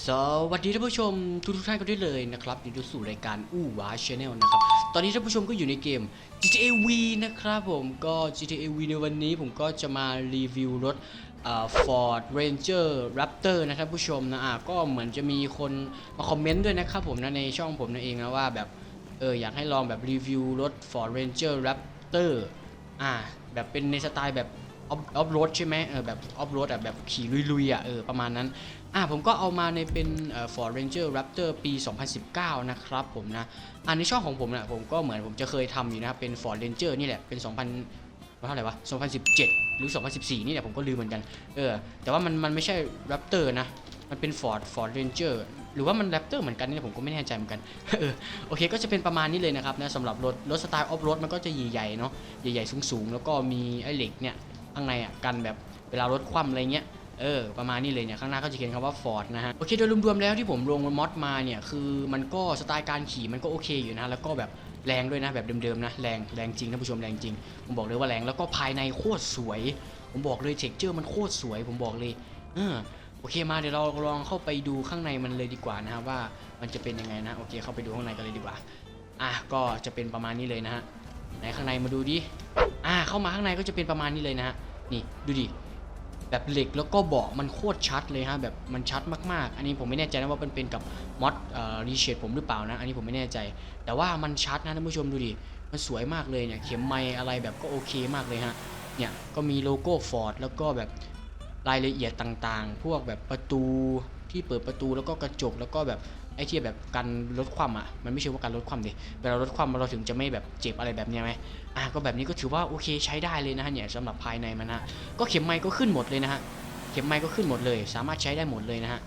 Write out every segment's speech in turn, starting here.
สวัสดีท่านผู้ชมทุกทุกท่านกันด้วยเลยนะครับยินดีสู่รายการอู้ว้าชาแนลนะครับ ตอนนี้ท่านผู้ชมก็อยู่ในเกม GTA V นะครับผมก็ GTA V ในวันนี้ผมก็จะมารีวิวรถเอ่อ Ford Ranger Raptor นะครับผู้ชมนะอะก็เหมือนจะมีคนมาคอมเมนต์ด้วยนะครับผมนะในช่องผมนั่นเองนะว่าแบบเอออยากให้ลองแบบรีวิวรถ Ford Ranger Raptor อ่าแบบเป็นในสไตล์แบบ ออฟโรดใช่ไหมเออแบบออฟโรดอะแบบขี่ลุยๆอะเออประมาณนั้นอ่าผมก็เอามาในเป็นเอ่อ Ford Ranger Raptor ปี 2019 นะครับผมนะอ่าในช่องของผมนะผมก็เหมือนผมจะเคยทำอยู่นะครับเป็น Ford Ranger นี่แหละเป็น 2000ว่าเท่าไหร่วะ 2017 หรือ 2014 นี่แหละผมก็ลืมเหมือนกัน เออ แต่ว่ามันมันไม่ใช่ Raptor นะ มันเป็น Ford Ford Ranger หรือว่ามัน Raptor เหมือนกันนี่ผมก็ไม่แน่ใจเหมือนกัน เออ โอเค ก็จะเป็นประมาณนี้เลยนะครับนะสำหรับรถรถสไตล์ออฟโรดมันก็จะใหญ่ๆเนาะ ใหญ่ๆสูงๆ แล้วก็มีไอ้เหล็กเนี่ย ข้างในอะกันแบบเวลารถคว่ำอะไรเงี้ยเออประมาณนี้เลยเนี่ยข้างหน้าก็จะเขียนคำว่า Ford นะฮะโอเคโดยรวมๆแล้วที่ผมลงมอดมาเนี่ยคือมันก็สไตล์การขี่มันก็โอเคอยู่นะแล้วก็แบบแรงด้วยนะแบบเดิมๆนะแรงแรงจริงท่านผู้ชมแรงจริง ผมบอกเลยว่าแรงแล้วก็ภายในโคตรสวย ผมบอกเลยเท็กเจอร์มันโคตรสวย ผมบอกเลยเออโอเคมาเดี๋ยวเราลองเข้าไปดูข้างในมันเลยดีกว่านะครับว่ามันจะเป็นยังไงนะโอเคเข้าไปดูข้างในกันเลยดีกว่าอะก็จะเป็นประมาณนี้เลยนะฮะไหนข้างในมาดูดิอ่าเข้ามาข้างในก็จะเป็นประมาณนี้เลยนะฮะ นี่ดูดิแบบเหล็กแล้วก็เบาะมันโคตรชัดเลยฮะแบบมันชัดมากๆ อันนี้ผมไม่แน่ใจนะว่ามันเป็นกับมอดรีเชดผมหรือเปล่านะ อันนี้ผมไม่แน่ใจ แต่ว่ามันชัดนะท่านผู้ชมดูดิมันสวยมากเลยเนี่ยเข็มไม้อะไรแบบก็โอเคมากเลยฮะเนี่ยก็มีโลโก้ Ford แล้วก็แบบรายละเอียดต่างๆ พวกแบบประตูที่เปิดประตูแล้วก็กระจกแล้วก็แบบ ไอ้ที่แบบกันลดความอะมันไม่ใช่ว่าการลดความดิเวลาลดความเราถึงจะไม่แบบเจ็บอะไรแบบนี้ไหมอะก็แบบนี้ก็ถือว่าโอเคใช้ได้เลยนะฮะเนี่ยสำหรับภายในมันนะก็เข็มไม้ก็ขึ้นหมดเลยนะฮะเข็มไม้ก็ขึ้นหมดเลย สามารถใช้ได้หมดเลยนะฮะ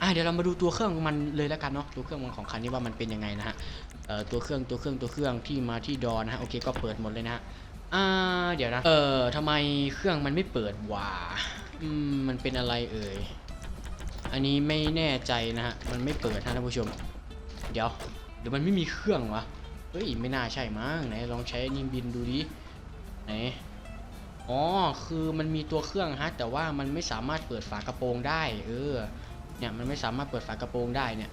อะเดี๋ยวเรามาดูตัวเครื่องมันเลยแล้วกันเนาะตัวเครื่องมันของคันนี้ว่ามันเป็นยังไงนะฮะเอ่อตัวเครื่องตัวเครื่องตัวเครื่องที่มาที่ดอนะฮะโอเคก็เปิดหมดเลยนะฮะอ่าเดี๋ยวนะเอ่อทำไมเครื่องมันไม่เปิดวะอืมมันเป็นอะไรเอ่ย อันนี้ไม่แน่ใจนะฮะ มันไม่เปิดท่านผู้ชม เดี๋ยว เดี๋ยวมันไม่มีเครื่องวะ เฮ้ย ไม่น่าใช่มั้งไหนลองใช้นิมบินดูดิ ไหน อ๋อ คือมันมีตัวเครื่องฮะ แต่ว่ามันไม่สามารถเปิดฝากระโปรงได้ เออ เนี่ย มันไม่สามารถเปิดฝากระโปรงได้เนี่ย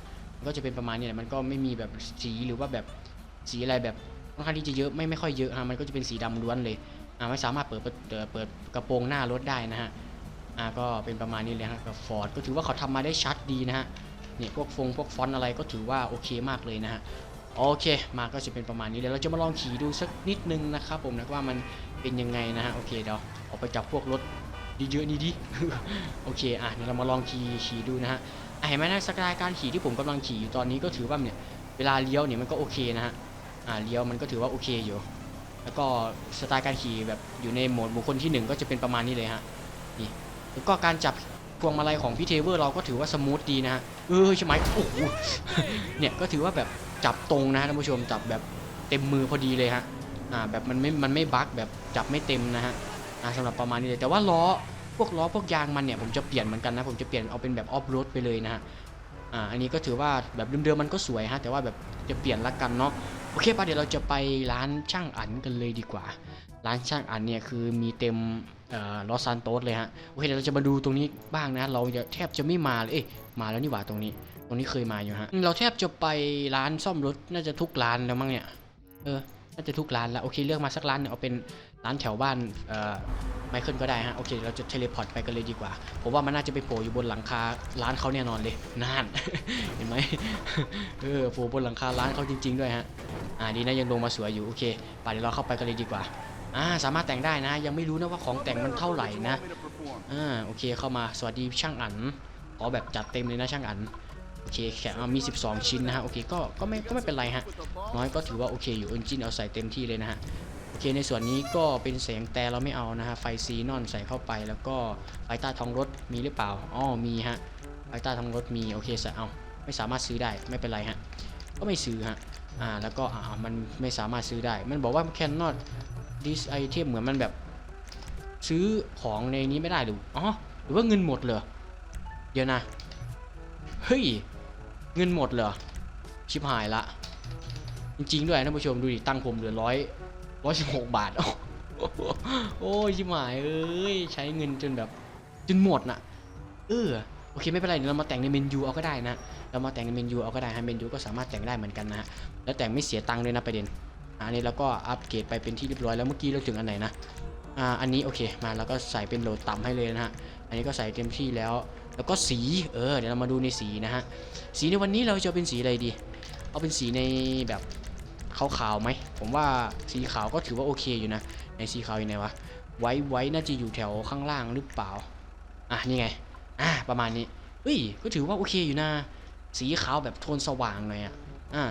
ก็จะเป็นประมาณนี้แหละ มันก็ไม่มีแบบสีหรือว่าแบบสีอะไรแบบค่อนข้างที่จะเยอะ ไม่ไม่ค่อยเยอะฮะ มันก็จะเป็นสีดำล้วนเลย อ่า ไม่สามารถเปิดเปิดเปิดกระโปรงหน้ารถได้นะฮะ อ่าก็เป็นประมาณนี้เลยฮะกับฟอร์ดก็ถือว่าเขาทำมาได้ชัดดีนะฮะเนี่ยพวกฟงพวกฟอนต์อะไรก็ถือว่าโอเคมากเลยนะฮะโอเค มาก็จะเป็นประมาณนี้เดี๋ยวเราจะมาลองขี่ดูสักนิดนึงนะครับผมนะว่ามันเป็นยังไงนะฮะโอเคเดี๋ยวออกไปจับพวกรถเยอะๆนี่ดิโอเคอะเดี๋ยวเรามาลองขี่ขี่ดูนะฮะอะเห็นไหมนะสไตล์การขี่ที่ผมกำลังขี่อยู่ตอนนี้ก็ถือว่าเนี่ยเวลาเลี้ยวเนี่ยมันก็โอเคนะฮะอ่าเลี้ยวมันก็ถือว่าโอเคอยู่ แล้วก็สไตล์การขี่แบบอยู่ในโหมดบุคคลที่หนึ่งก็จะเป็นประมาณนี้เลยฮะ แล้วก็การจับพวงมาลัยของพี่เทเวอร์เราก็ถือว่าสมูทดีนะฮะเออใช่ไหมโอ้โหเนี่ยก็ถือว่าแบบจับตรงนะฮะท่านผู้ชมจับแบบเต็มมือพอดีเลยฮะอ่าแบบมันไม่มันไม่บั๊กแบบจับไม่เต็มนะฮะอ่าสำหรับประมาณนี้เลยแต่ว่าล้อพวกล้อพวกยางมันเนี่ยผมจะเปลี่ยนเหมือนกันนะผมจะเปลี่ยนเอาเป็นแบบออฟโรดไปเลยนะฮะอ่าอันนี้ก็ถือว่าแบบเดิมๆมันก็สวยฮะแต่ว่าแบบจะเปลี่ยนละกันเนาะโอเคปะเดี๋ยวเราจะไปร้านช่างอันกันเลยดีกว่า ร้านช่างอันเนี่ยคือมีเต็ม ลอสซานโตสเลยฮะโอเคเดี๋ยวเราจะมาดูตรงนี้บ้างนะ เราแทบจะไม่มาเลยเอ๊ะมาแล้วนี่หว่าตรงนี้ ตรงนี้เคยมาอยู่ฮะเราแทบจะไปร้านซ่อมรถน่าจะทุกร้านแล้วมั้งเนี่ยเออน่าจะทุกร้านแล้วโอเคเลือกมาสักร้านหนึ่งเอาเป็นร้านแถวบ้านเอ่อไมเคิลก็ได้ฮะโอเคเราจะเทเลพอร์ตไปกันเลยดีกว่าผมว่ามันน่าจะไปโผล่อยู่บนหลังคาร้านเขาแน่นอนเลยนั่นเห็นไหมเออโผล่บนหลังคาร้านเขาจริง ๆ ด้วยฮะอ่าดีนะยังลงมาสวยอยู่โอเคไปเดี๋ยวเราเข้าไปกันเลยดีกว่า อ่าสามารถแต่งได้นะ ยังไม่รู้นะว่าของแต่งมันเท่าไหร่นะอ่าโอเคเข้ามาสวัสดีช่างอันขอแบบจัดเต็มเลยนะช่างอันโอเคแขกมี 12 ชิ้นนะฮะโอเคก็ก็ไม่ก็ไม่เป็นไรฮะน้อยก็ถือว่าโอเคอยู่เอนจินเอาใส่เต็มที่เลยนะฮะโอเคในส่วนนี้ก็เป็นแสงแต่เราไม่เอานะฮะไฟซีนอนใส่เข้าไปแล้วก็ไฟใต้ท้องรถมีหรือเปล่าอ๋อมีฮะไฟใต้ท้องรถมีโอเคใส่เอาไม่สามารถซื้อได้ไม่เป็นไรฮะก็ไม่ซื้อฮะอ่าแล้วก็อ่ามันไม่สามารถซื้อได้ มันบอกว่า cannot this item เหมือนมันแบบซื้อของในนี้ไม่ได้หรืออ๋อหรือว่าเงินหมดเหรอเดี๋ยวนะ เฮ้ย เงินหมดเหรอ ชิบหายละ จริง ๆ ด้วยท่านผู้ชมดูดิ ตั้งผมเหลือร้อยร้อยสิบหกบาท โอ้ยชิบหาย เอ้ย ใช้เงินจนแบบ จนหมดน่ะ เออ โอเคไม่เป็นไรเดี๋ยวเรามาแต่งในเมนูเอาก็ได้นะ เรามาแต่งในเมนูเอาก็ได้ฮะเมนูก็สามารถแต่งได้เหมือนกันนะฮะ แล้วแต่งไม่เสียตังค์เลยนะประเด็น อันนี้เราก็อัปเกรดไปเป็นที่เรียบร้อยแล้วเมื่อกี้เราถึงอันไหนนะอ่าอันนี้โอเคมาแล้วก็ใส่เป็นโหลดต่ำให้เลยนะฮะอันนี้ก็ใส่เต็มที่แล้ว แล้วก็สีเออเดี๋ยวเรามาดูในสีนะฮะสีในวันนี้เราจะเอาเป็นสีอะไรดี เอาเป็นสีในแบบขาวๆไหมผมว่าสีขาวก็ถือว่าโอเคอยู่นะในสีขาวอยู่ไหนวะไว้ไว้น่าจะอยู่แถวข้างล่างหรือเปล่าอะนี่ไงอะประมาณนี้เฮ้ยก็ถือว่าโอเคอยู่นะสีขาวแบบโทนสว่างหน่อยอะอ่า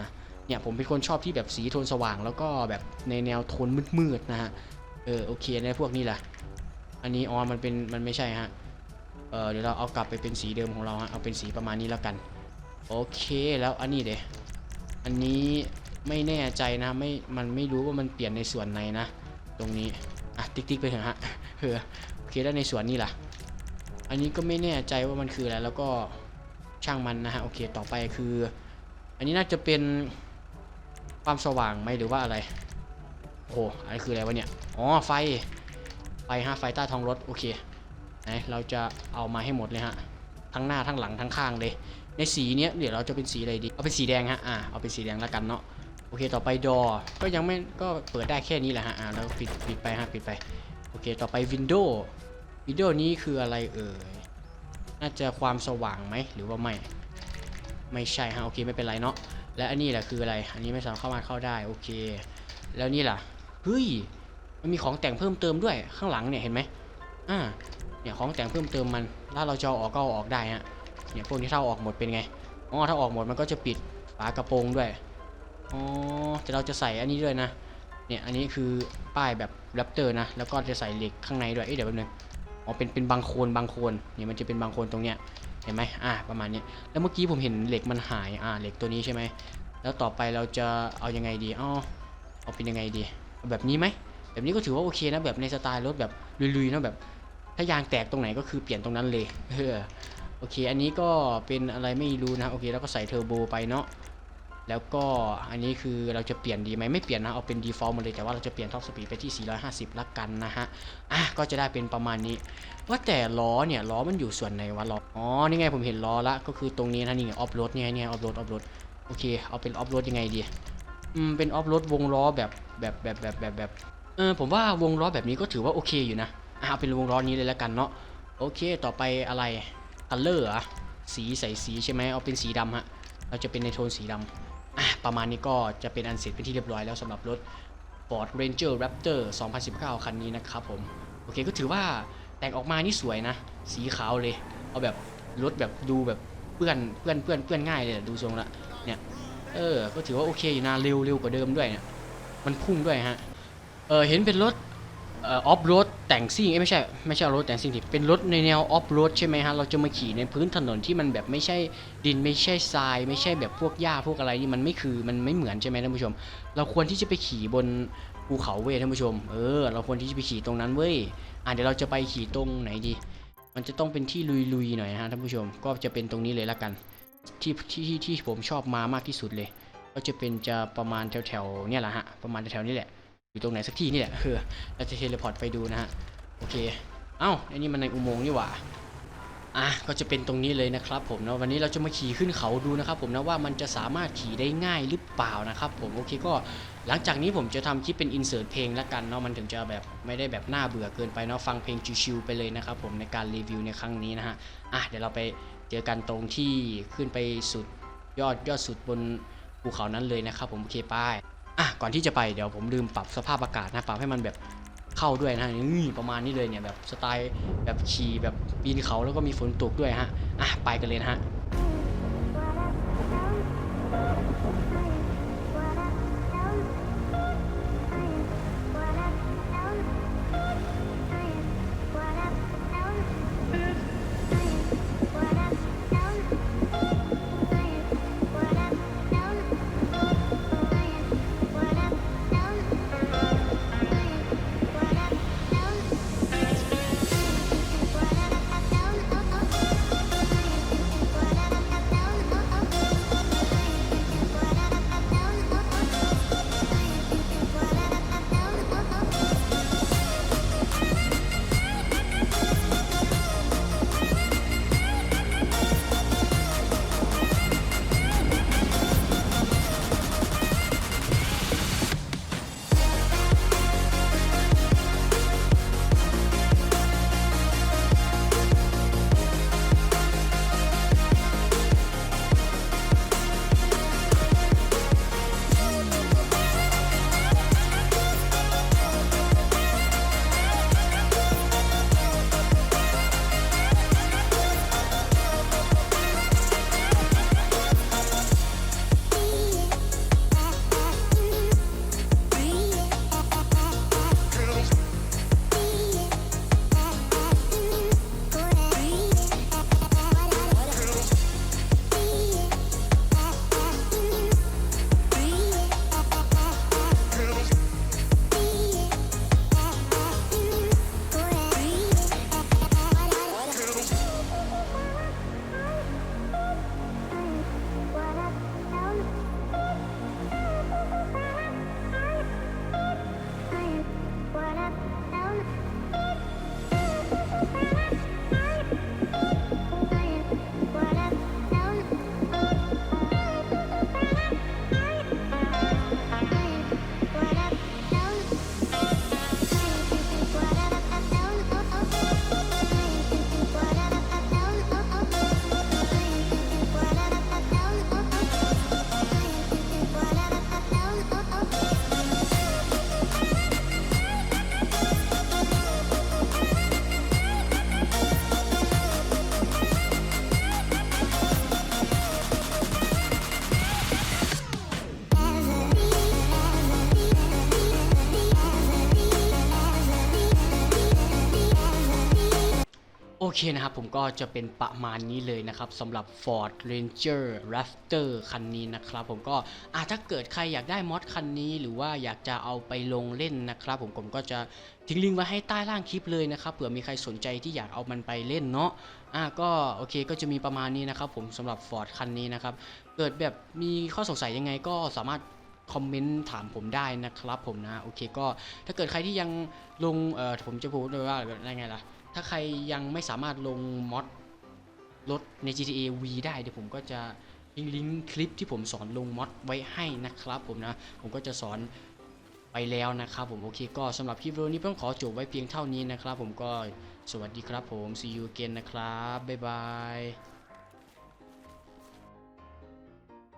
เนี่ยผมเป็นคนชอบที่แบบสีโทนสว่าง แล้วก็แบบในแนวโทนมืดๆนะฮะ เออโอเคในพวกนี้แหละ อันนี้ออนมันเป็นมันไม่ใช่ฮะ เออเดี๋ยวเราเอากลับไปเป็นสีเดิมของเราฮะ เอาเป็นสีประมาณนี้แล้วกัน โอเคแล้วอันนี้เดยอันนี้ไม่แน่ใจนะไม่ มันไม่รู้ว่ามันเปลี่ยนในส่วนไหนนะ ตรงนี้ อะติ๊กติ๊กไปเถอะฮะเออโอเคแล้วในส่วนนี้ล่ะ อันนี้ก็ไม่แน่ใจว่ามันคืออะไรแล้วก็ช่างมันนะฮะโอเคต่อไปคือ อันนี้น่าจะเป็น ความสว่างไหมหรือว่าอะไรโอ้โหอันนี้คืออะไรวะเนี่ยอ๋อไฟไฟฮะไฟใต้ท้องรถโอเคไหนเราจะเอามาให้หมดเลยฮะทั้งหน้าทั้งหลังทั้งข้างเลย ในสีเนี้ยเดี๋ยวเราจะเป็นสีอะไรดีเอาเป็นสีแดงฮะอ่าเอาเป็นสีแดงแล้วกันเนาะโอเคต่อไปดอก็ยังไม่ก็เปิดได้แค่นี้แหละฮะอ่าแล้วปิดปิดไปฮะปิดไปโอเคต่อไปวินโดว์วินโดว์นี้คืออะไรเอ่ยน่าจะความสว่างไหมหรือว่าไม่ไม่ใช่ฮะโอเคไม่เป็นไรเนาะ และอันนี้แหละคืออะไร อันนี้ไม่สามารถเข้ามาเข้าได้โอเค แล้วนี่ล่ะเฮ้ยมันมีของแต่งเพิ่มเติมด้วยข้างหลังเนี่ยเห็นไหมอ่าเนี่ยของแต่งเพิ่มเติมมันถ้าเราจะอออกก็เอาออกได้ฮะเนี่ยพวกนี้ถ้าอาออกหมดเป็นไงอ๋อถ้าออกหมดมันก็จะปิดฝากระโปรงด้วยอ๋อแต่เราจะใส่อันนี้ด้วยนะเนี่ยอันนี้คือป้ายแบบแรปเตอร์นะแล้วก็จะใส่เหล็กข้างในด้วยเอ้ยเดี๋ยวแป๊บนึงอ๋อเป็นเป็นบางโคนบางโคนเนี่ยมันจะเป็นบางโคนตรงเนี้ย เห็นไหมอ่าประมาณนี้แล้วเมื่อกี้ผมเห็นเหล็กมันหายอ่าเหล็กตัวนี้ใช่ไหมแล้วต่อไปเราจะเอายังไงดีอ๋อเอาเป็นยังไงดีแบบนี้ไหมแบบนี้ก็ถือว่าโอเคนะแบบในสไตล์รถแบบลุยๆนะแบบถ้ายางแตกตรงไหนก็คือเปลี่ยนตรงนั้นเลยเออโอเค อันนี้ก็เป็นอะไรไม่รู้นะโอเคแล้วก็ใส่เทอร์โบไปเนาะ แล้วก็อันนี้คือเราจะเปลี่ยนดีไหมไม่เปลี่ยนนะเอาเป็น default หมาเลยแต่ว่าเราจะเปลี่ยนท็อปสปีดไปที่ 450 ละกันนะฮะอะก็จะได้เป็นประมาณนี้ ว่าแต่ล้อเนี่ยล้อมันอยู่ส่วนไหนวะล้ออ๋อนี่ไงผมเห็นล้อละก็คือตรงนี้นะนี่ไงออฟโรดเนี่ยเนี่ยออฟโรดออฟโรดโอเคเอาเป็นออฟโรดยังไงดีอืมเป็นออฟโรดวงล้อแบบแบบแบบแบบแบบแบบเออผมว่าวงล้อแบบนี้ก็ถือว่าโอเคอยู่นะอะเอาเป็นวงล้อนี้เลยละกันเนาะโอเคต่อไปอะไรคัลเลอร์อะสีใส่สีใช่ไหมเอาเป็นสีดำฮะเราจะเป็นในโทนสีดำ ประมาณนี้ก็จะเป็นอันเสร็จเป็นที่เรียบร้อยแล้วสำหรับรถ Ford Ranger Raptor 2019 คันนี้นะครับผม โอเคก็ถือว่าแต่งออกมานี่สวยนะ สีขาวเลย เอาแบบรถแบบดูแบบเปื้อนเปื้อนเปื้อนเปื้อนง่ายเลยดูทรงละเนี่ยเออ ก็ถือว่าโอเคอยู่นะเร็วเร็วกว่าเดิมด้วยเนี่ยมันพุ่งด้วยฮะ เออเห็นเป็นรถ ออฟโรดแต่งซิ่งไม่ใช่ไม่ใช่รถแต่งซิ่งดิเป็นรถในแนวออฟโรดใช่ไหมฮะเราจะมาขี่ในพื้นถนนที่มันแบบไม่ใช่ดินไม่ใช่ทราย ไม่ใช่แบบพวกหญ้าพวกอะไรนี่มันไม่คือมันไม่เหมือนใช่ไหมท่านผู้ชม เราควรที่จะไปขี่บนภูเขาเว้ยท่านผู้ชมเออเราควรที่จะไปขี่ตรงนั้นเว้ยอะเดี๋ยวเราจะไปขี่ตรงไหนดี มันจะต้องเป็นที่ลุยๆหน่อยฮะท่านผู้ชมก็จะเป็นตรงนี้เลยละกันที่ที่ที่ที่ผมชอบมามากที่สุดเลย ก็จะเป็นจะประมาณแถวๆเนี่ยแหละฮะประมาณแถวๆนี้แหละ อยู่ตรงไหนสักที่นี่แหละเออเราจะเทเลพอร์ตไปดูนะฮะโอเคเอ้าอันนี้มันในอุโมงค์นี่หว่าอะก็จะเป็นตรงนี้เลยนะครับผมเนาะวันนี้เราจะมาขี่ขึ้นเขาดูนะครับผมนะว่ามันจะสามารถขี่ได้ง่ายหรือเปล่านะครับผมโอเคก็หลังจากนี้ผมจะทำคลิปเป็นอินเสิร์ตเพลงล้วกันเนาะมันถึงจะแบบไม่ได้แบบน่าเบื่อเกินไปเนาะฟังเพลงชิวๆไปเลยนะครับผมในการรีวิวในครั้งนี้นะฮะอะเดี๋ยวเราไปเจอกันตรงที่ขึ้นไปสุดยอดยอดสุดบนภูเขานั้นเลยนะครับผมโอเคไป้าย อะก่อนที่จะไปเดี๋ยวผมลืมปรับสภาพอากาศนะปรับให้มันแบบเข้าด้วยนะนี่ประมาณนี้เลยเนี่ยแบบสไตล์แบบขี่แบบปีนเขาแล้วก็มีฝนตกด้วยฮะอะไปกันเลยนะฮะ คนะครับ ผมก็จะเป็นประมาณนี้เลยนะครับสำหรับ Ford Ranger Raptor คันนี้นะครับ ผมก็อะถ้าเกิดใครอยากได้มอดคันนี้หรือว่าอยากจะเอาไปลงเล่นนะครับ ผมผมก็จะทิ้งลิงก์ไว้ให้ใต้ล่างคลิปเลยนะครับเผื่อมีใครสนใจที่อยากเอามันไปเล่นเนาะอะก็โอเคก็จะมีประมาณนี้นะครับ ผมสำหรับ Ford คันนี้นะครับเกิดแบบมีข้อสงสัยยังไงก็สามารถคอมเมนต์ถามผมได้นะครับผมนะโอเคก็ถ้าเกิดใครที่ยังลงเอ่อผมจะพูดเลยว่าอะไรไงล่ะ ถ้าใครยังไม่สามารถลงมอดรถใน GTA V ได้เดี๋ยวผมก็จะลิงก์ลิงก์คลิปที่ผมสอนลงมอดไว้ให้นะครับผมนะ ผมก็จะสอนไปแล้วนะครับผมโอเคก็สำหรับคลิปวิดีโอนี้ต้องขอจบไว้เพียงเท่านี้นะครับผมก็สวัสดีครับผม see you again นะครับ บ๊ายบาย